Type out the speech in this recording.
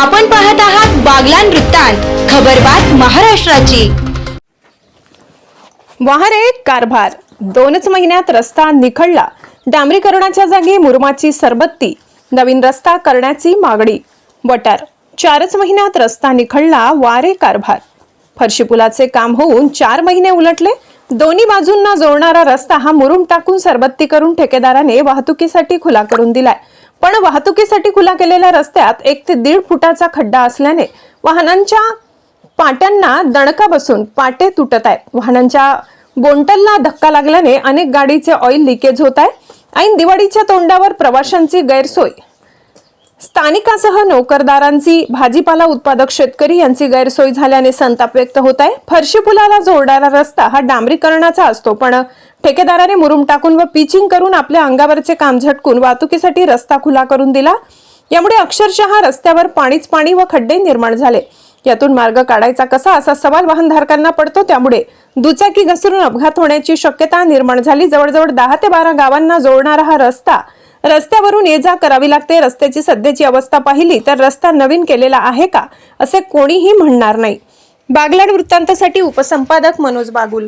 आपण पाहत आहात बागलान वृत्तांत खबरबात महाराष्ट्राची. वाहरे कारभार. दोनच महिन्यात रस्ता निखळला. डांबरीकरणाच्या जागी मुरमाची सरबत्ती. नवीन रस्ता करण्याची मागणी. वटर. चारच महिन्यात रस्ता निखळला वारे कारभार. फरशी पुलाचे काम होऊन चार महिने उलटले. दोन्ही बाजूंना जोडणारा रस्ता हा मुरुम टाकून सरबत्ती करून ठेकेदाराने वाहतुकीसाठी खुला करून दिलाय. पण वाहतुकीसाठी खुला केलेल्या रस्त्यात एक ते दीड फुटाचा खड्डा असल्याने वाहनांच्या पाट्यांना दणका बसून पाटे तुटत आहेत. वाहनांच्या बोंटलला धक्का लागल्याने अनेक गाडीचे ऑइल लिकेज होत आहे. ऐन दिवाळीच्या तोंडावर प्रवाशांची गैरसोय. स्थानिकासह नोकरदारांची भाजीपाला उत्पादक शेतकरी यांची गैरसोय झाल्याने संताप व्यक्त होत आहे. फरशी पुलाला जोडणारा रस्ता हा डांबरीकरणाचा असतो पण ठेकेदाराने मुरुम टाकून व पिचिंग करून आपल्या अंगावरचे काम झटकून वाहतुकीसाठी रस्ता खुला करून दिला. यामुळे अक्षरशः रस्त्यावर पाणीच पाणी व खड्डे निर्माण झाले. यातून मार्ग काढायचा कसा असा सवाल वाहनधारकांना पडतो. त्यामुळे दुचाकी घसरून अपघात होण्याची शक्यता निर्माण झाली. जवळजवळ दहा ते बारा गावांना जोडणारा हा रस्ता रस्त्यावरून ये जा करावी लागते. रस्त्याची सध्याची अवस्था पाहिली तर रस्ता नवीन केलेला आहे का असे कोणीही म्हणणार नाही. बागलाड वृत्तांतासाठी उपसंपादक मनोज बागुल.